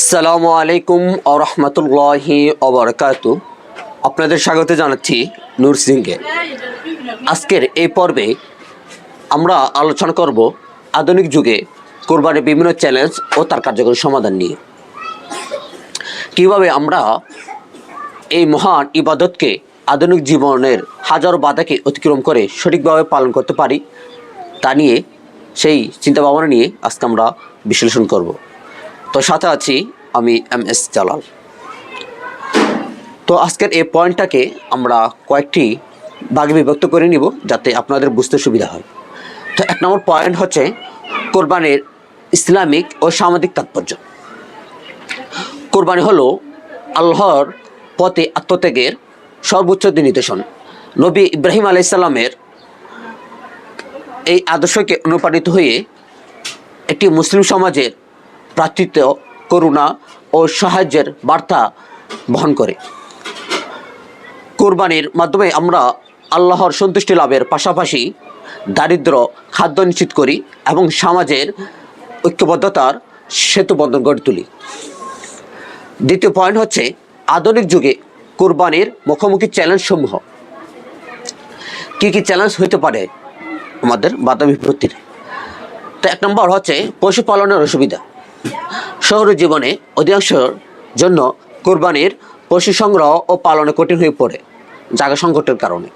আসসালামু আলাইকুম আরহামতুল্লাহি অবরকাত আপনাদের স্বাগত জানাচ্ছি নূর সিংকে। আজকের এই পর্বে আমরা আলোচনা করব আধুনিক যুগে কোরবানির বিভিন্ন চ্যালেঞ্জ ও তার কার্যকরী সমাধান নিয়ে। কীভাবে আমরা এই মহান ইবাদতকে আধুনিক জীবনের হাজারো বাধাকে অতিক্রম করে সঠিকভাবে পালন করতে পারি, তা নিয়ে সেই চিন্তা ভাবনা নিয়ে আজকে আমরা বিশ্লেষণ করব। তো সাথে আছি আমি এম এস জালাল। তো আজকের এই পয়েন্টটাকে আমরা কয়েকটি ভাগে বিভক্ত করে নিব যাতে আপনাদের বুঝতে সুবিধা হয়। তো এক নম্বর পয়েন্ট হচ্ছে কোরবানির ইসলামিক ও সামাজিক তাৎপর্য। কোরবানি হলো আল্লাহর পথে আত্মত্যাগের সর্বোচ্চ নির্দেশন। নবী ইব্রাহিম আলাইসাল্লামের এই আদর্শকে অনুপ্রাণিত হয়ে একটি মুসলিম সমাজের ভ্রাতৃত্ব করুণা ও সাহায্যের বার্তা বহন করে। কোরবানির মাধ্যমে আমরা আল্লাহর সন্তুষ্টি লাভের পাশাপাশি দারিদ্র, খাদ্য নিশ্চিত করি এবং সমাজের ঐক্যবদ্ধতার সেতুবন্ধন গড়ে তুলি। দ্বিতীয় পয়েন্ট হচ্ছে আধুনিক যুগে কোরবানির মুখোমুখি চ্যালেঞ্জ সমূহ। কী কী চ্যালেঞ্জ হইতে পারে আমাদের বাধা বিপত্তির তো এক নম্বর হচ্ছে পশুপালনের অসুবিধা। শহরের জীবনে অধিকাংশের জন্য কোরবানির পশু সংগ্রহ ও পালনে কঠিন হয়ে পড়ে জায়গা সংকটের কারণে।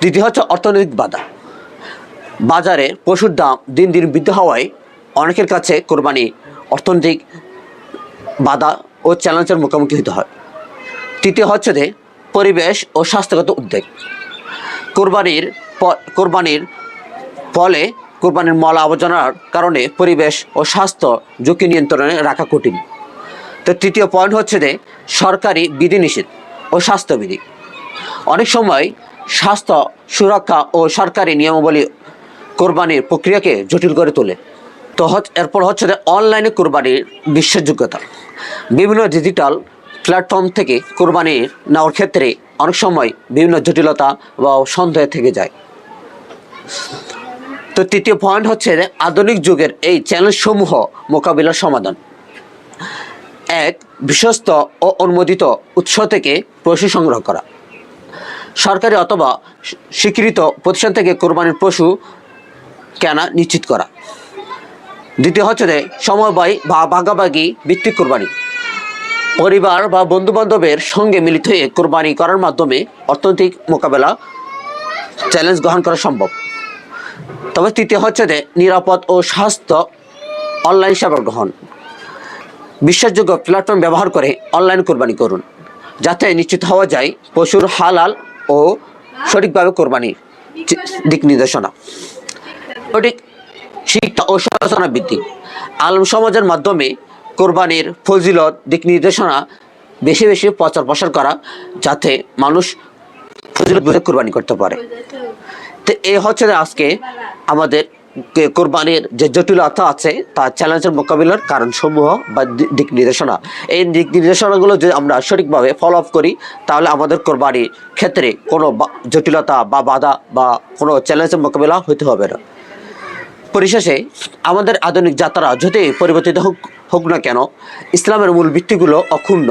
দ্বিতীয় হচ্ছে অর্থনৈতিক বাধা। বাজারে পশুর দাম দিন দিন বৃদ্ধি হওয়ায় অনেকের কাছে কোরবানি অর্থনৈতিক বাধা ও চ্যালেঞ্জের মুখোমুখি হতে হয়। তৃতীয় হচ্ছে যে পরিবেশ ও স্বাস্থ্যগত উদ্বেগ। কোরবানির কোরবানির ফলে কোরবানির মল আবর্জনার কারণে পরিবেশ ও স্বাস্থ্য ঝুঁকি নিয়ন্ত্রণে রাখা কঠিন। তো তৃতীয় পয়েন্ট হচ্ছে যে সরকারি বিধিনিষেধ ও স্বাস্থ্যবিধি। অনেক সময় স্বাস্থ্য সুরক্ষা ও সরকারি নিয়মাবলী কোরবানির প্রক্রিয়াকে জটিল করে তোলে। তো এরপর হচ্ছে যে অনলাইনে কোরবানির বিশ্বাসযোগ্যতা বিভিন্ন ডিজিটাল প্ল্যাটফর্ম থেকে কোরবানি নেওয়ার ক্ষেত্রে অনেক সময় বিভিন্ন জটিলতা বা সন্দেহ থেকে যায়। তো তৃতীয় পয়েন্ট হচ্ছে আধুনিক যুগের এই চ্যালেঞ্জসমূহ মোকাবিলার সমাধান। এক, বিশ্বস্ত ও অনুমোদিত উৎস থেকে পশু সংগ্রহ করা। সরকারি অথবা স্বীকৃত প্রতিষ্ঠান থেকে কোরবানির পশু কেনা নিশ্চিত করা। দ্বিতীয় হচ্ছে যে সমবায় বা ভাগাভাগি ভিত্তিক কোরবানি। পরিবার বা বন্ধু বান্ধবের সঙ্গে মিলিত হয়ে কোরবানি করার মাধ্যমে অর্থনৈতিক মোকাবেলা চ্যালেঞ্জ গ্রহণ করা সম্ভব। তবে তৃতীয় হচ্ছে যে নিরাপদ ও স্বাস্থ্য অনলাইন সেবা গ্রহণ। বিশ্বাসযোগ্য প্ল্যাটফর্ম ব্যবহার করে অনলাইন কোরবানি করুন, যাতে নিশ্চিত হওয়া যায় পশুর হালাল ও সঠিকভাবে কোরবানির দিক নির্দেশনা। সঠিক শিক্ষা ও সচেতনা বৃদ্ধি। আলম সমাজের মাধ্যমে কোরবানির ফজিলত, দিক নির্দেশনা বেশি বেশি প্রচার প্রসার করা, যাতে মানুষ ফজিলত বুঝে কোরবানি করতে পারে। তো এই হচ্ছে আজকে আমাদের কোরবানির যে জটিলতা আছে তার চ্যালেঞ্জের মোকাবিলার কারণসমূহ বা দিক নির্দেশনা। এই দিক নির্দেশনাগুলো যদি আমরা সঠিকভাবে ফলো আপ করি, তাহলে আমাদের কোরবানির ক্ষেত্রে কোনো জটিলতা বা বাধা বা কোনো চ্যালেঞ্জের মোকাবিলা হতে হবে না। পরিশেষে, আমাদের আধুনিক যাত্রা যতই পরিবর্তিত হোক হোক না কেন, ইসলামের মূল ভিত্তিগুলো অক্ষুণ্ণ।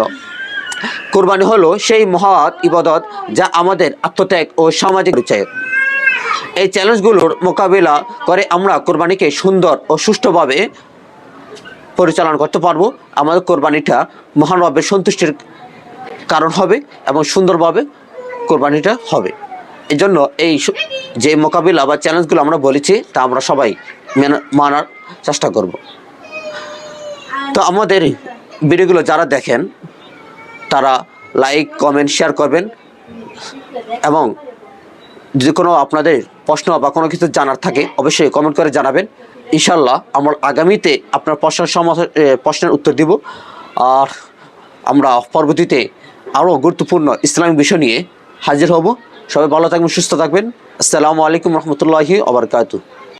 কোরবানি হলো সেই মহৎ ইবাদত যা আমাদের আত্মত্যাগ ও সামাজিক পরিচয়। এই চ্যালেঞ্জগুলোর মোকাবিলা করে আমরা কোরবানিকে সুন্দর ও সুষ্ঠুভাবে পরিচালনা করতে পারব। আমাদের কোরবানিটা মহান রবের সন্তুষ্টির কারণ হবে এবং সুন্দরভাবে কোরবানিটা হবে। এই জন্য এই যে মোকাবিলা বা চ্যালেঞ্জগুলো আমরা বলেছি, তা আমরা সবাই মেনে- মানার চেষ্টা করব। তো আমাদের ভিডিওগুলো যারা দেখেন, তারা লাইক কমেন্ট শেয়ার করবেন এবং যদি কোনো আপনাদের প্রশ্ন বা কোনো কিছু জানার থাকে, অবশ্যই কমেন্ট করে জানাবেন। ইনশাল্লাহ আমার আগামীতে আপনার প্রশ্নের সমাধান প্রশ্নের উত্তর দিব। আর আমরা পরবর্তীতে আরও গুরুত্বপূর্ণ ইসলামিক বিষয় নিয়ে হাজির হব। সবাই ভালো থাকবেন, সুস্থ থাকবেন। আসসালামু আলাইকুম রহমতুল্লাহি আবরকাতু